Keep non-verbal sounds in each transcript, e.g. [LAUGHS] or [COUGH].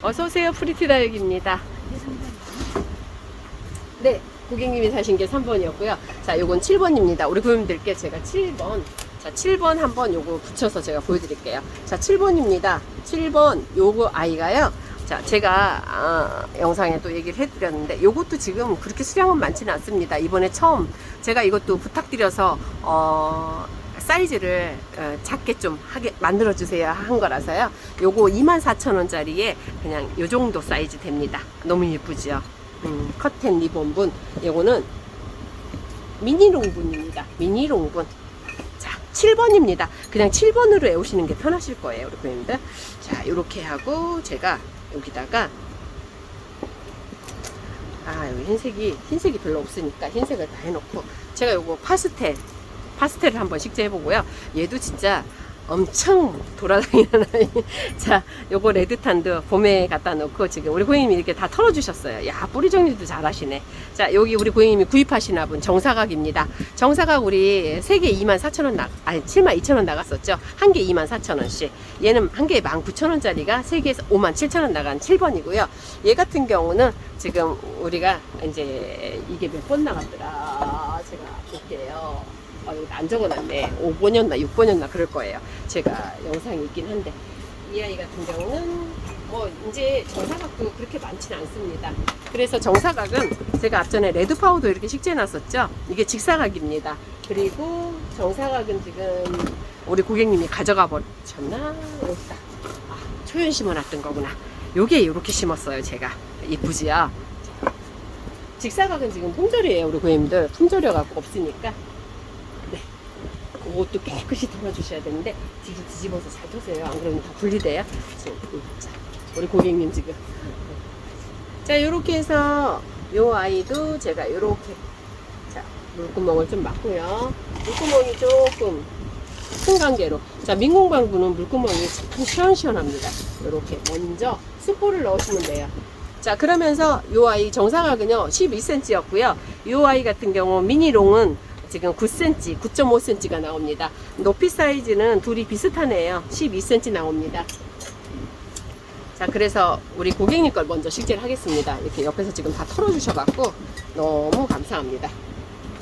어서오세요. 프리티다육입니다. 네, 고객님이 사신 게 3번이었고요. 자, 요건 7번입니다. 우리 고객님들께 제가 7번, 자, 7번 한번 요거 붙여서 제가 보여드릴게요. 자, 7번입니다. 7번 요거 아이가요. 자, 제가 아, 영상에 또 얘기를 해드렸는데 요것도 지금 그렇게 수량은 많지는 않습니다. 이번에 처음 제가 이것도 부탁드려서 어, 사이즈를 어, 작게 좀 하게 만들어 주세요 한 거라서요. 요거 24,000원짜리에 그냥 요 정도 사이즈 됩니다. 너무 예쁘죠? 음, 커튼 리본분. 요거는 미니 롱분입니다. 미니 롱분. 자, 7번입니다. 그냥 7번으로 외우시는 게 편하실 거예요, 우리 고객님들. 자, 요렇게 하고 제가 여기다가 아, 여기 흰색이 흰색이 별로 없으니까 흰색을 다 해놓고 제가 요거 파스텔 파스텔을 한번 식재해보고요. 얘도 진짜 엄청 돌아다니는 아이. [LAUGHS] 자, 요거 레드탄도 봄에 갖다 놓고 지금 우리 고객님이 이렇게 다 털어주셨어요. 야, 뿌리 정리도 잘 하시네. 자, 여기 우리 고객님이 구입하시나 분 정사각입니다. 정사각 우리 3개 24,000원 나, 아니 72,000원 나갔었죠. 한 개 24,000원씩. 얘는 한 개에 19,000원짜리가 3개에서 57,000원 나간 7번이고요. 얘 같은 경우는 지금 우리가 이제 이게 몇 번 나갔더라. 제가 볼게요. 어, 여기 안 적어놨네. 5번이었나 6번이었나 그럴 거예요. 제가 영상이 있긴 한데 이 아이 같은 경우는 뭐 이제 정사각도 그렇게 많지는 않습니다. 그래서 정사각은 제가 앞전에 레드 파우더 이렇게 식재해놨었죠. 이게 직사각입니다. 그리고 정사각은 지금 우리 고객님이 가져가 버렸나? 아, 초연 심어놨던 거구나. 요게 이렇게 심었어요, 제가. 이쁘지요? 직사각은 지금 품절이에요, 우리 고객님들. 품절이어갖고 없으니까. 네. 그것도 깨끗이 털어주셔야 되는데, 뒤- 뒤집어서 잘 터세요. 안 그러면 다 분리돼요. 지금, 음, 자, 우리 고객님 지금. 자, 요렇게 해서, 요 아이도 제가 요렇게, 자, 물구멍을 좀 막고요. 물구멍이 조금 큰 관계로. 자, 민공방부는 물구멍이 참 시원시원합니다. 요렇게 먼저 숯불을 넣으시면 돼요. 자, 그러면서 요 아이 정사각은요, 12cm였고요. 요 아이 같은 경우 미니롱은 지금 9cm, 9.5cm가 나옵니다. 높이 사이즈는 둘이 비슷하네요. 12cm 나옵니다. 자, 그래서 우리 고객님 걸 먼저 식재를 하겠습니다. 이렇게 옆에서 지금 다 털어주셔갖고 너무 감사합니다.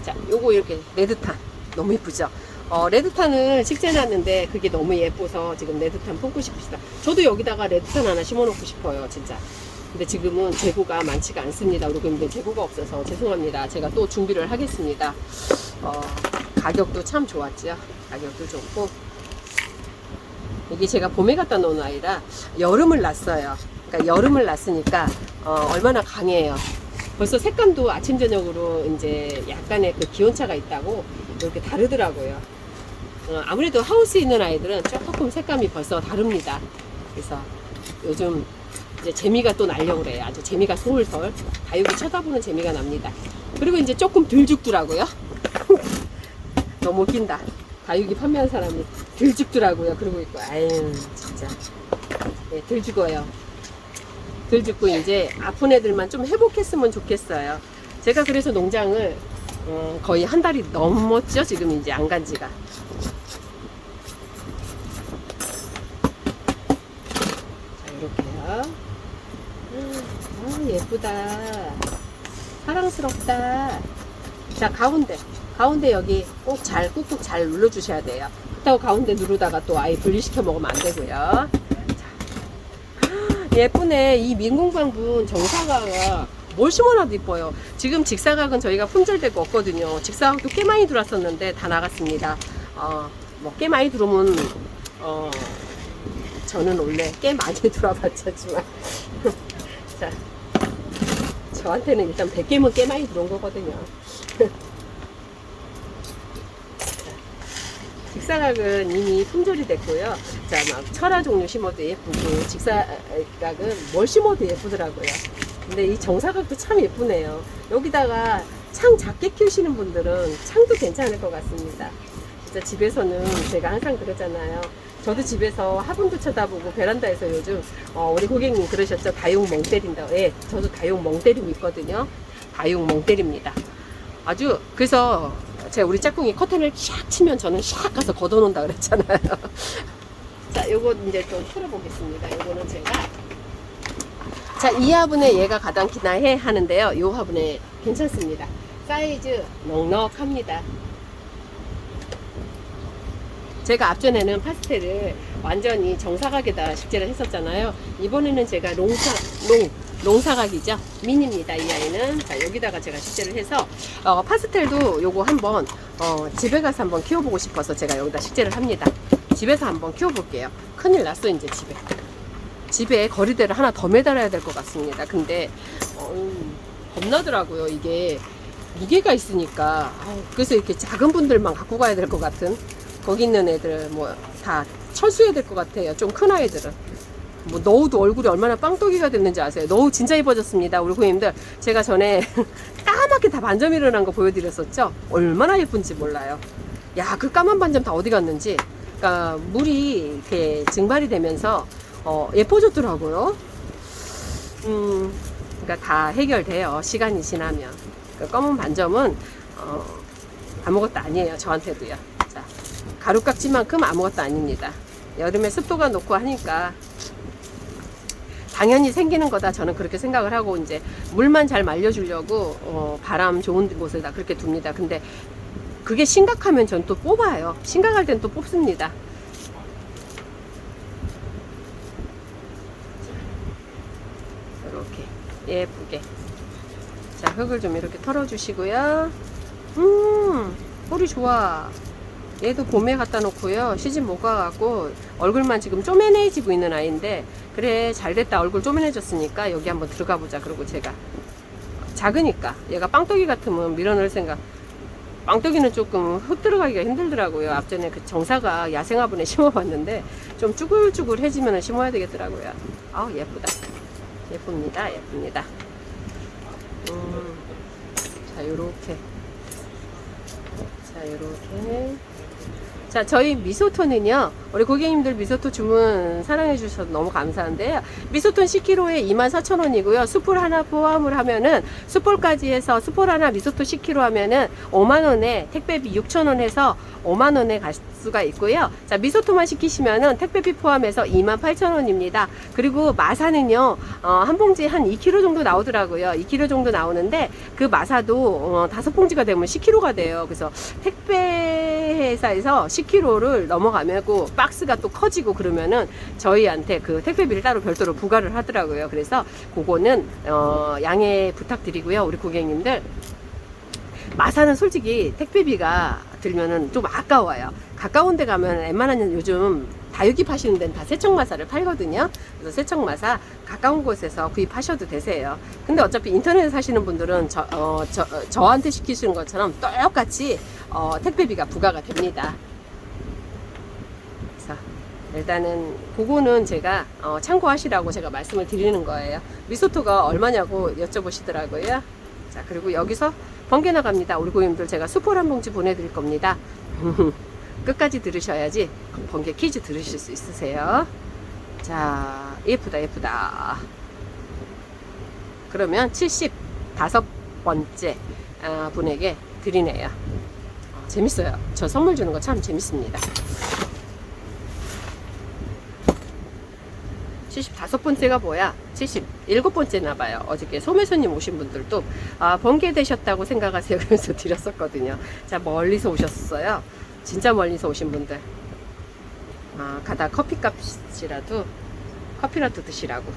자, 요거 이렇게 레드탄 너무 예쁘죠? 어, 레드탄을 식재해놨는데 그게 너무 예뻐서 지금 레드탄 품고 싶으시다. 저도 여기다가 레드탄 하나 심어놓고 싶어요, 진짜. 근데 지금은 재고가 많지가 않습니다. 우리 근데 재고가 없어서 죄송합니다. 제가 또 준비를 하겠습니다. 어, 가격도 참 좋았죠. 가격도 좋고. 이게 제가 봄에 갖다 놓은 아이라 여름을 났어요. 그러니까 여름을 났으니까 어, 얼마나 강해요. 벌써 색감도 아침 저녁으로 이제 약간의 그 기온차가 있다고 이렇게 다르더라고요. 어, 아무래도 하우스에 있는 아이들은 조금 색감이 벌써 다릅니다. 그래서 요즘 이제 재미가 또 나려고 그래요. 아주 재미가 솔솔 다육이 쳐다보는 재미가 납니다. 그리고 이제 조금 덜 죽더라고요. [LAUGHS] 너무 웃긴다. 다육이 판매한 사람이 덜 죽더라고요. 그러고 있고, 아유, 진짜. 네, 덜 죽어요. 덜 죽고 이제 아픈 애들만 좀 회복했으면 좋겠어요. 제가 그래서 농장을 어, 거의 한 달이 넘었죠. 지금 이제 안 간 지가. 자, 이렇게요. 아, 예쁘다. 사랑스럽다. 자, 가운데. 가운데 여기 꼭 잘, 꾹꾹 잘 눌러주셔야 돼요. 그렇다고 가운데 누르다가 또 아예 분리시켜 먹으면 안 되고요. 자. [GASPS] 예쁘네. 이 민공방분 정사각가 뭘 심어놔도 이뻐요. 지금 직사각은 저희가 품절되고 없거든요. 직사각도 꽤 많이 들어왔었는데 다 나갔습니다. 어, 뭐 꽤 많이 들어오면, 어, 저는 원래 꽤 많이 [LAUGHS] 들어봤지만. [LAUGHS] 자, 저한테는 일단 100개면 꽤 많이 들어온 거거든요. [LAUGHS] 직사각은 이미 품절이 됐고요. 자, 막 철화 종류 심어도 예쁘고, 직사각은 뭘 심어도 예쁘더라고요. 근데 이 정사각도 참 예쁘네요. 여기다가 창 작게 키우시는 분들은 창도 괜찮을 것 같습니다. 진짜 집에서는 제가 항상 그러잖아요. 저도 집에서 화분도 쳐다보고 베란다에서 요즘 어, 우리 고객님 그러셨죠. 다육 멍 때린다. 예, 저도 다육 멍 때리고 있거든요. 다육 멍 때립니다. 아주 그래서 제가 우리 짝꿍이 커튼을 샥 치면 저는 샥 가서 걷어놓는다 그랬잖아요. [LAUGHS] 자, 요거 이제 좀 풀어보겠습니다. 요거는 제가 자, 이 화분에 얘가 가당키나 해 하는데요. 이 화분에 괜찮습니다. 사이즈 넉넉합니다. 제가 앞전에는 파스텔을 완전히 정사각에다 식재를 했었잖아요. 이번에는 제가 롱사, 롱, 롱사각이죠. 미니입니다. 이 아이는. 자, 여기다가 제가 식재를 해서, 어, 파스텔도 요거 한번, 어, 집에 가서 한번 키워보고 싶어서 제가 여기다 식재를 합니다. 집에서 한번 키워볼게요. 큰일 났어, 이제 집에. 집에 거리대를 하나 더 매달아야 될 것 같습니다. 근데, 어, 겁나더라고요. 이게 무게가 있으니까. 그래서 이렇게 작은 분들만 갖고 가야 될 것 같은. 거기 있는 애들 뭐 다 철수해야 될 것 같아요. 좀 큰 아이들은. 뭐 너우도 얼굴이 얼마나 빵떡이가 됐는지 아세요? 너우 진짜 이뻐졌습니다. 우리 고객님들. 제가 전에 [LAUGHS] 까맣게 다 반점 일어난 거 보여드렸었죠? 얼마나 예쁜지 몰라요. 야, 그 까만 반점 다 어디 갔는지. 그러니까 물이 이렇게 증발이 되면서 어, 예뻐졌더라고요. 음, 그러니까 다 해결돼요. 시간이 지나면. 그 검은 반점은 어, 아무것도 아니에요. 저한테도요. 자, 가루깍지만큼 아무것도 아닙니다. 여름에 습도가 높고 하니까 당연히 생기는 거다 저는 그렇게 생각을 하고 이제 물만 잘 말려주려고 어, 바람 좋은 곳에다 그렇게 둡니다. 근데 그게 심각하면 전 또 뽑아요. 심각할 땐 또 뽑습니다. 이렇게 예쁘게 자 흙을 좀 이렇게 털어주시고요. 음 뿌리 좋아. 얘도 봄에 갖다 놓고요. 시즌 못 가갖고 얼굴만 지금 쪼매내지고 있는 아이인데 그래 잘됐다 얼굴 쪼매내졌으니까 여기 한번 들어가 보자. 그러고 제가 작으니까 얘가 빵떡이 같으면 밀어넣을 생각. 빵떡이는 조금 흙 들어가기가 힘들더라고요. 앞전에 그 정사가 야생화분에 [LAUGHS] 심어봤는데 좀 쭈글쭈글해지면 심어야 되겠더라고요. 아우 예쁘다. 예쁩니다. 예쁩니다. 음, 자 요렇게 자 요렇게 자, 저희 미소토는요, 우리 고객님들 미소토 주문 사랑해 주셔서 너무 감사한데요. 미소토 10kg에 24,000원이고요. 수풀 하나 포함을 하면은, 수풀까지 해서 수풀 하나 미소토 10kg 하면은 5만 원에 택배비 6,000원 해서 5만 원에 갈 수가 있고요. 자, 미소토만 시키시면은 택배비 포함해서 28,000원입니다. 그리고 마사는요, 어, 한 봉지에 한 2kg 정도 나오더라고요. 2kg 정도 나오는데, 그 마사도 어, 다섯 봉지가 되면 10kg가 돼요. 그래서 택배 회사에서 10kg를 넘어가면 그 박스가 또 커지고 그러면은 저희한테 그 택배비를 따로 별도로 부과를 하더라고요. 그래서 그거는 어, 양해 부탁드리고요. 우리 고객님들 마사는 솔직히 택배비가 들면은 좀 아까워요. 가까운 데 가면 웬만한 요즘 다육이 파시는 데는 다 세척마사를 팔거든요. 그래서 세척마사 가까운 곳에서 구입하셔도 되세요. 근데 어차피 인터넷에 사시는 분들은 저, 어, 저, 어, 저한테 시키시는 것처럼 똑같이 어, 택배비가 부과가 됩니다. 그래서 일단은 그거는 제가 어, 참고하시라고 제가 말씀을 드리는 거예요. 리소토가 얼마냐고 여쭤보시더라고요. 자 그리고 여기서 번개 나갑니다. 우리 고객님들 제가 수포 한 봉지 보내드릴 겁니다. [LAUGHS] 끝까지 들으셔야지 번개 퀴즈 들으실 수 있으세요. 자 예쁘다 예쁘다. 그러면 75번째 아, 분에게 드리네요. 어, 재밌어요. 저 선물 주는 거 참 재밌습니다. 75번째가 뭐야? 77번째나 봐요. 어저께 소매손님 오신 분들도 아, 번개 되셨다고 생각하세요. [LAUGHS] 그래서 드렸었거든요. 자, 멀리서 오셨어요. 진짜 멀리서 오신 분들. 아, 가다 커피 값이라도 커피라도 드시라고.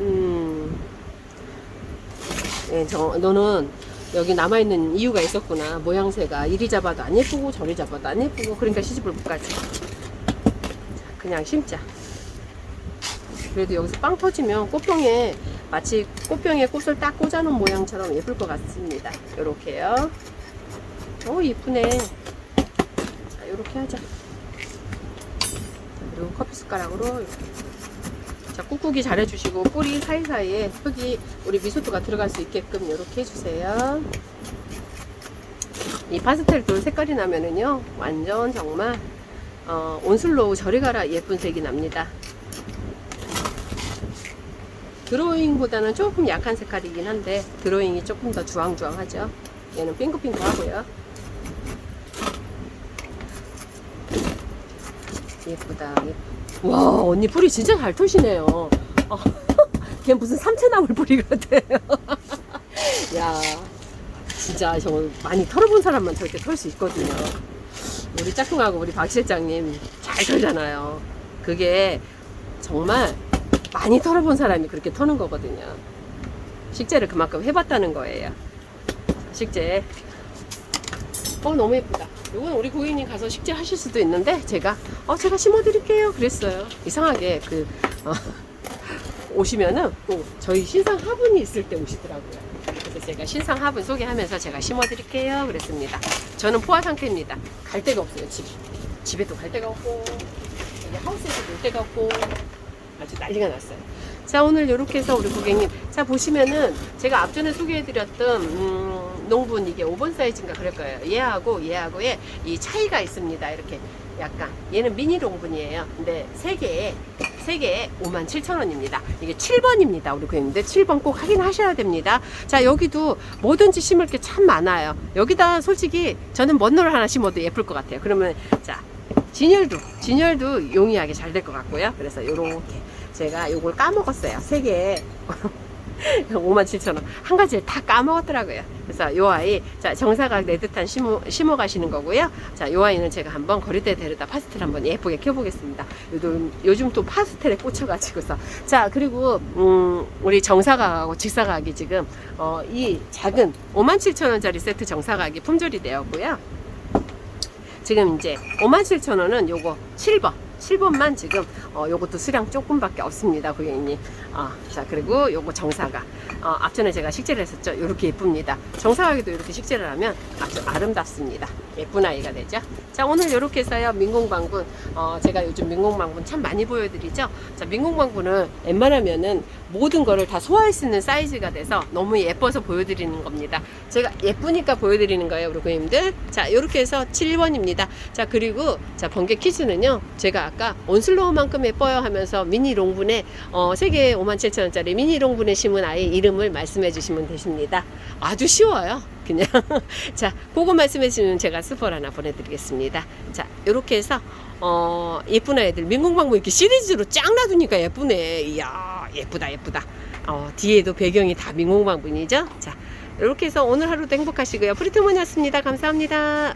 음. 예, 저, 너는 여기 남아있는 이유가 있었구나. 모양새가 이리 잡아도 안 예쁘고 저리 잡아도 안 예쁘고 그러니까 시집을 못 가지. 자, 그냥 심자. 그래도 여기서 빵 터지면 꽃병에 마치 꽃병에 꽃을 딱 꽂아놓은 모양처럼 예쁠 것 같습니다. 요렇게요. 오 예쁘네. 자 요렇게 하자. 자, 그리고 커피 숟가락으로 이렇게. 자 꾹꾹이 잘 해주시고 뿌리 사이사이에 흙이 우리 미소토가 들어갈 수 있게끔 이렇게 해주세요. 이 파스텔 돌 색깔이 나면은요 완전 정말 어, 온슬로우 저리 가라 예쁜 색이 납니다. 드로잉보다는 조금 약한 색깔이긴 한데 드로잉이 조금 더 주황주황하죠. 얘는 핑크핑크하고요. 예쁘다. 예쁘- 와 언니 뿌리 진짜 잘 터시네요. 어, [LAUGHS] 걔 무슨 삼채나물 뿌리 같아요. [LAUGHS] 야, 진짜 정말 많이 털어본 사람만 저렇게 털 수 있거든요. 우리 짝꿍하고 우리 박 실장님 잘 털잖아요. 그게 정말 많이 털어본 사람이 그렇게 터는 거거든요. 식재를 그만큼 해봤다는 거예요. 식재. 어, 너무 예쁘다. 이건 우리 고객님 가서 식재 하실 수도 있는데, 제가, 어, 제가 심어드릴게요. 그랬어요. 이상하게, 그, 어, [LAUGHS] 오시면은 또 저희 신상 화분이 있을 때 오시더라고요. 그래서 제가 신상 화분 소개하면서 제가 심어드릴게요. 그랬습니다. 저는 포화 상태입니다. 갈 데가 없어요, 집. 집에도 갈 데가 없고, 하우스에서 놀 데가 없고, 아주 난리가 났어요. 자, 오늘 이렇게 해서 우리 고객님. 자, 보시면은 제가 앞전에 소개해드렸던, 음, 농분 이게 5번 사이즈인가 그럴 거예요. 얘하고 얘하고의 이 차이가 있습니다. 이렇게 약간. 얘는 미니 농분이에요. 근데 세 개에, 세 개에 5만 7천 원입니다. 이게 7번입니다. 우리 고객님들. 7번 꼭 확인하셔야 됩니다. 자, 여기도 뭐든지 심을 게 참 많아요. 여기다 솔직히 저는 먼노를 하나 심어도 예쁠 것 같아요. 그러면, 자, 진열도, 진열도 용이하게 잘 될 것 같고요. 그래서 요렇게 제가 요걸 까먹었어요. 세 개에 57,000원. [LAUGHS] 한 가지를 다 까먹었더라고요. 그래서 요 아이, 자, 정사각 네드탄 심어, 심어 가시는 거고요. 자, 요 아이는 제가 한번 거리대 데려다 파스텔 한번 예쁘게 켜보겠습니다. 요즘, 요즘 또 파스텔에 꽂혀가지고서. 자, 그리고, 음, 우리 정사각하고 직사각이 지금, 어, 이 작은 57,000원짜리 세트 정사각이 품절이 되었고요. 지금 이제 57,000원은 요거 7번. 7번만 지금 어 요것도 수량 조금밖에 없습니다 고객님 어, 자 그리고 요거 정사각 어, 앞전에 제가 식재를 했었죠. 요렇게 예쁩니다. 정사각에도 이렇게 식재를 하면 아주 아름답습니다. 예쁜 아이가 되죠? 자 오늘 요렇게 해서요. 민공방군. 어, 제가 요즘 민공방군 참 많이 보여드리죠? 자 민공방군은 웬만하면은 모든 거를 다 소화할 수 있는 사이즈가 돼서 너무 예뻐서 보여드리는 겁니다. 제가 예쁘니까 보여드리는 거예요 우리 고객님들. 자 요렇게 해서 7번입니다. 자 그리고 자 번개 키즈는요. 제가 아까 온슬로우만큼 예뻐요 하면서 미니 롱분에 어, 세개 57,000원짜리 미니 롱분에 심은 아이 이름을 말씀해 주시면 되십니다. 아주 쉬워요. 그냥. [LAUGHS] 자 그거 말씀해 주시면 제가 스포를 하나 보내드리겠습니다. 자 요렇게 해서 어, 예쁜 아이들 민공방문 이렇게 시리즈로 쫙 놔두니까 예쁘네. 이야 예쁘다 예쁘다. 어, 뒤에도 배경이 다 민공방문이죠? 자 이렇게 해서 오늘 하루도 행복하시고요. 프리트몬이었습니다. 감사합니다